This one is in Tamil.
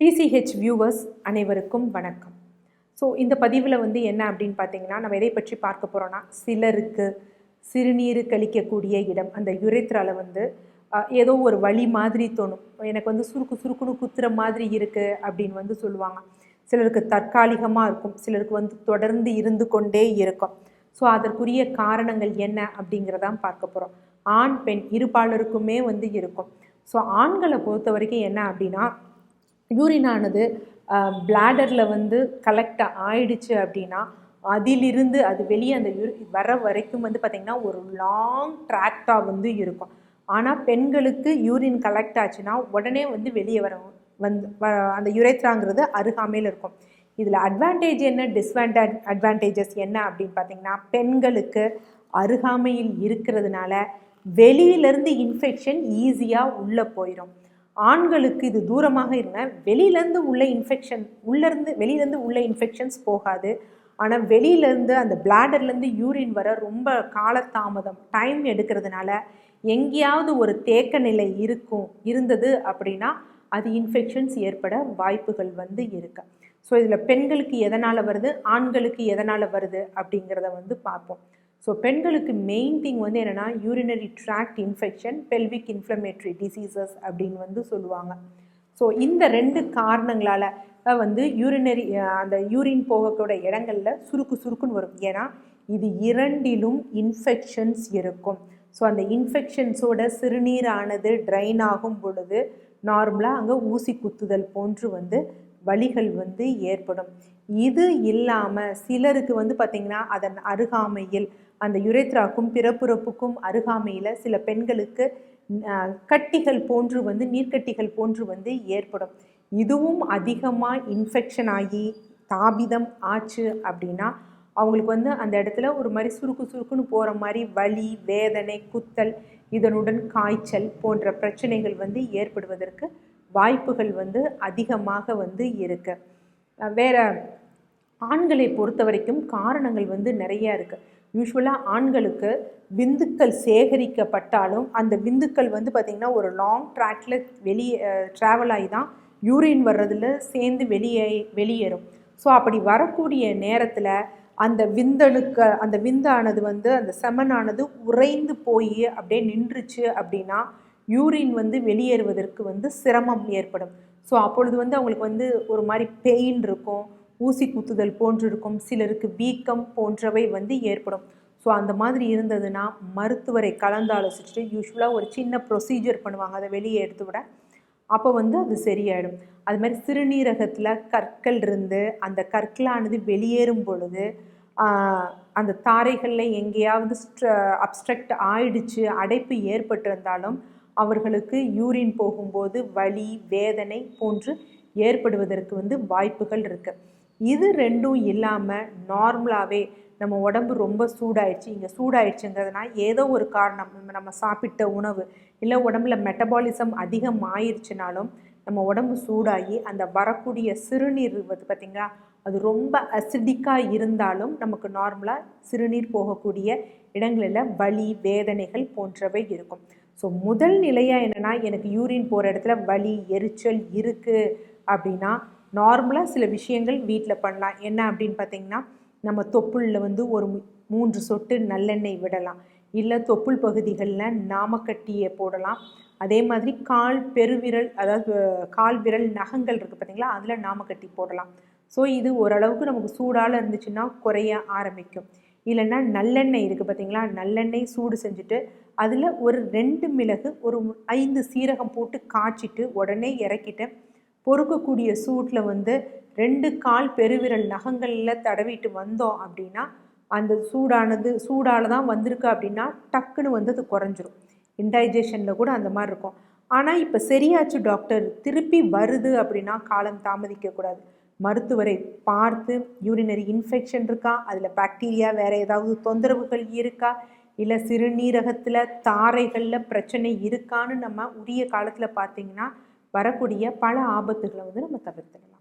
டிசிஹெச் வியூவர்ஸ் அனைவருக்கும் வணக்கம். ஸோ இந்த பதிவில் வந்து என்ன அப்படின்னு பார்த்தீங்கன்னா நம்ம எதை பற்றி பார்க்க போகிறோன்னா சிலருக்கு சிறுநீர் கழிக்கக்கூடிய இடம் அந்த யுரேத்ரால வந்து ஏதோ ஒரு வழி மாதிரி தோணும். எனக்கு வந்து சுருக்கு சுருக்குன்னு குத்துற மாதிரி இருக்குது அப்படின்னு வந்து சொல்லுவாங்க. சிலருக்கு தற்காலிகமாக இருக்கும். சிலருக்கு வந்து தொடர்ந்து இருந்து கொண்டே இருக்கும். ஸோ அதற்குரிய காரணங்கள் என்ன அப்படிங்கிறதான் பார்க்க போகிறோம் ஆண் பெண் இருபாலருக்குமே வந்து இருக்கும். ஸோ ஆண்களை பொறுத்த வரைக்கும் என்ன அப்படின்னா யூரினானது பிளாடரில் வந்து கலெக்ட் ஆயிடுச்சு அப்படின்னா அதிலிருந்து அது வெளியே அந்த வர வரைக்கும் வந்து பார்த்திங்கன்னா ஒரு லாங் ட்ராக்டாக வந்து இருக்கும். ஆனால் பெண்களுக்கு யூரின் கலெக்ட் ஆச்சுன்னா உடனே வந்து வெளியே வர வந்து வ- அந்த யுரேத்ராங்கிறது அருகாமையில் இருக்கும். இதில் அட்வான்டேஜ் என்ன டிஸ்அட்வான்டேஜ் அட்வான்டேஜஸ் என்ன அப்படின்னு பார்த்தீங்கன்னா பெண்களுக்கு அருகாமையில் இருக்கிறதுனால வெளியிலேருந்து இன்ஃபெக்ஷன் ஈஸியாக உள்ளே போயிடும் ஆண்களுக்கு இது தூரமாக இருந்தால் வெளியிலேருந்து உள்ள இன்ஃபெக்ஷன் உள்ளேருந்து வெளியிலேருந்து உள்ள இன்ஃபெக்ஷன்ஸ் போகாது. ஆனால் வெளியிலேருந்து அந்த பிளாடர்லேருந்து யூரின் வர ரொம்ப காலதாமதம் டைம் எடுக்கிறதுனால எங்கேயாவது ஒரு தேக்க நிலை இருக்கும் இருந்தது அப்படின்னா அது இன்ஃபெக்ஷன்ஸ் ஏற்பட வாய்ப்புகள் வந்து இருக்கு. ஸோ இதில் பெண்களுக்கு எதனால் வருது ஆண்களுக்கு எதனால் வருது அப்படிங்கிறத வந்து பார்ப்போம். ஸோ பெண்களுக்கு மெயின் திங் வந்து என்னென்னா urinary tract infection pelvic inflammatory diseases அப்படின்னு வந்து சொல்லுவாங்க. ஸோ இந்த ரெண்டு காரணங்களால் வந்து யூரினரி அந்த யூரின் போகக்கூடிய இடங்களில் சுருக்கு சுருக்குன்னு வரும். ஏன்னா இது இரண்டிலும் இன்ஃபெக்ஷன்ஸ் இருக்கும். ஸோ அந்த இன்ஃபெக்ஷன்ஸோட சிறுநீரானது ட்ரைன் ஆகும் பொழுது நார்மலாக அங்கே ஊசி குத்துதல் போன்று வந்து வலிகள் வந்து ஏற்படும். இது இல்லாமல் சிலருக்கு வந்து பார்த்திங்கன்னா அதன் அருகாமையில் அந்த யுரேத்ராக்கும் பிறப்புறப்புக்கும் அருகாமையில் சில பெண்களுக்கு கட்டிகள் போன்று வந்து நீர்க்கட்டிகள் போன்று வந்து ஏற்படும். இதுவும் அதிகமாக இன்ஃபெக்ஷன் ஆகி தாபிதம் ஆச்சு அப்படின்னா அவங்களுக்கு வந்து அந்த இடத்துல ஒரு மாதிரி சுருக்கு சுருக்குன்னு போகிற மாதிரி வலி வேதனை குத்தல் இதனுடன் காய்ச்சல் போன்ற பிரச்சனைகள் வந்து ஏற்படுவதற்கு வாய்ப்புகள் வந்து அதிகமாக வந்து இருக்கு. வேறு வேற ஆண்களை பொறுத்த வரைக்கும் காரணங்கள் வந்து நிறைய இருக்குது யூஸ்வலாக ஆண்களுக்கு விந்துக்கள் சேகரிக்கப்பட்டாலும் அந்த விந்துக்கள் வந்து பார்த்திங்கன்னா ஒரு லாங் ட்ராக்கில் வெளியே ட்ராவல் ஆகி தான் யூரின் வர்றதில் சேர்ந்து வெளியே வெளியேறும். ஸோ அப்படி வரக்கூடிய நேரத்தில் அந்த விந்தணுக்க அந்த விந்தானது வந்து அந்த செமனானது உறைந்து போய் அப்படியே நின்றுச்சு அப்படின்னா யூரின் வந்து வெளியேறுவதற்கு வந்து சிரமம் ஏற்படும். ஸோ அப்பொழுது வந்து அவங்களுக்கு வந்து ஒரு மாதிரி பெயின் இருக்கும் ஊசி குத்துதல் போன்று இருக்கும் சிலருக்கு வீக்கம் போன்றவை வந்து ஏற்படும். ஸோ அந்த மாதிரி இருந்ததுன்னா மருத்துவரை கலந்தாலோசிச்சுட்டு யூஸ்வலாக ஒரு சின்ன ப்ரொசீஜர் பண்ணுவாங்க. அதை வெளியே எடுத்து விட. அப்போ வந்து அது சரியாயிடும். அது மாதிரி சிறுநீரகத்தில் கற்கள் இருந்து அந்த கற்களானது வெளியேறும் பொழுது அந்த தாரைகளில் எங்கேயாவது அப்ஸ்ட்ரக்ட் ஆயிடுச்சு அடைப்பு ஏற்பட்டிருந்தாலும் அவர்களுக்கு யூரின் போகும்போது வலி வேதனை போன்று ஏற்படுவதற்கு வந்து வாய்ப்புகள் இருக்குது இது ரெண்டும் இல்லாமல் நார்மலாகவே நம்ம உடம்பு ரொம்ப சூடாயிடுச்சு. இங்கே சூடாயிடுச்சுங்கிறதுனா ஏதோ ஒரு காரணம். நம்ம- நம்ம சாப்பிட்ட உணவு இல்லை உடம்புல மெட்டபாலிசம் அதிகம் ஆயிடுச்சுனாலும் நம்ம உடம்பு சூடாகி அந்த வரக்கூடிய சிறுநீர் வந்து பார்த்திங்களா அது ரொம்ப அசிடிக்காக இருந்தாலும் நமக்கு நார்மலாக சிறுநீர் போகக்கூடிய இடங்களில் வலி வேதனைகள் போன்றவை இருக்கும். ஸோ முதல் நிலையாக என்னென்னா எனக்கு யூரின் போகிற இடத்துல வலி எரிச்சல் இருக்குது அப்படின்னா நார்மலாக சில விஷயங்கள் வீட்டில் பண்ணலாம். என்ன அப்படின்னு பார்த்தீங்கன்னா நம்ம தொப்புளில் வந்து ஒரு மூன்று சொட்டு நல்லெண்ணெய் விடலாம். இல்லை தொப்புள் பகுதிகளில் நாமக்கட்டியை போடலாம். அதே மாதிரி கால் பெருவிரல் அதாவது கால் விரல் நகங்கள் இருக்குது பார்த்தீங்களா அதில் நாமக்கட்டி போடலாம். ஸோ இது ஓரளவுக்கு நமக்கு சூடால் இருந்துச்சுன்னா குறைய ஆரம்பிக்கும். இல்லைன்னா நல்லெண்ணெய் இருக்குது பார்த்தீங்களா? நல்லெண்ணெய் சூடு செஞ்சுட்டு அதில் ஒரு ரெண்டு மிளகு ஒரு ஐந்து சீரகம் போட்டு காய்ச்சிட்டு உடனே இறக்கிட்டு பொறுக்கக்கூடிய சூட்டில் வந்து ரெண்டு கால் பெருவிரல் நகங்களில் தடவிட்டு வந்தோம் அப்படின்னா அந்த சூடானது சூடால் தான் வந்திருக்கு அப்படின்னா டக்குன்னு வந்து அது குறைஞ்சிரும். இன்டைஜஷனில் கூட அந்த மாதிரி இருக்கும். ஆனால் இப்போ சரியாச்சு டாக்டர். திருப்பி வருது அப்படின்னா காலம் தாமதிக்கக்கூடாது மருத்துவரை பார்த்து யூரினரி இன்ஃபெக்ஷன் இருக்கா? அதில் பாக்டீரியா வேறு ஏதாவது தொந்தரவுகள் இருக்கா? இல்லை சிறுநீரகத்தில் தாரைகளில் பிரச்சனை இருக்கான்னு நம்ம உரிய காலத்தில் பார்த்தீங்கன்னா வரக்கூடிய பல ஆபத்துகளை வந்து நம்ம தவிர்த்துக்கலாம்.